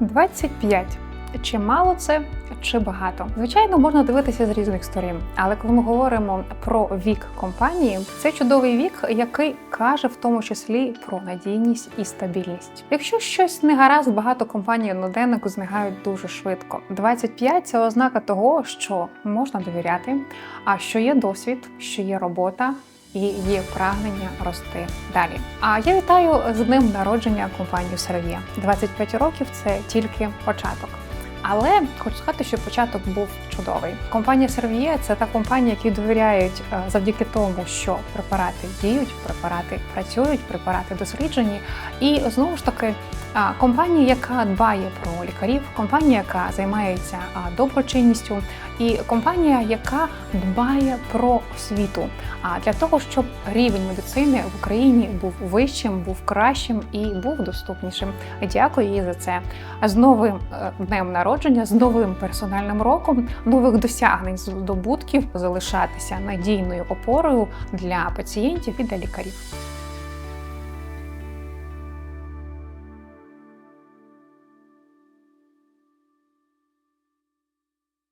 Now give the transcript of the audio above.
25. Чи мало це, чи багато? Звичайно, можна дивитися з різних сторін. Але коли ми говоримо про вік компанії, це чудовий вік, який каже в тому числі про надійність і стабільність. Якщо щось не гаразд, багато компаній одноденник знигають дуже швидко. 25 – це ознака того, що можна довіряти, а що є досвід, що є робота, і є прагнення рости далі. А я вітаю з днем народження компанію Сервія. 25 років це тільки початок. Але хочу сказати, що початок був чудовий. Компанія Servier – це та компанія, які довіряють е, завдяки тому, що препарати діють, препарати працюють, препарати досліджені. І знову ж таки, компанія, яка дбає про лікарів, компанія, яка займається доброчинністю, і компанія, яка дбає про освіту. А для того, щоб рівень медицини в Україні був вищим, був кращим і був доступнішим. Дякую їй за це. З новим е, днем народження, з новим персональним роком, нових досягнень, здобутків залишатися надійною опорою для пацієнтів і для лікарів.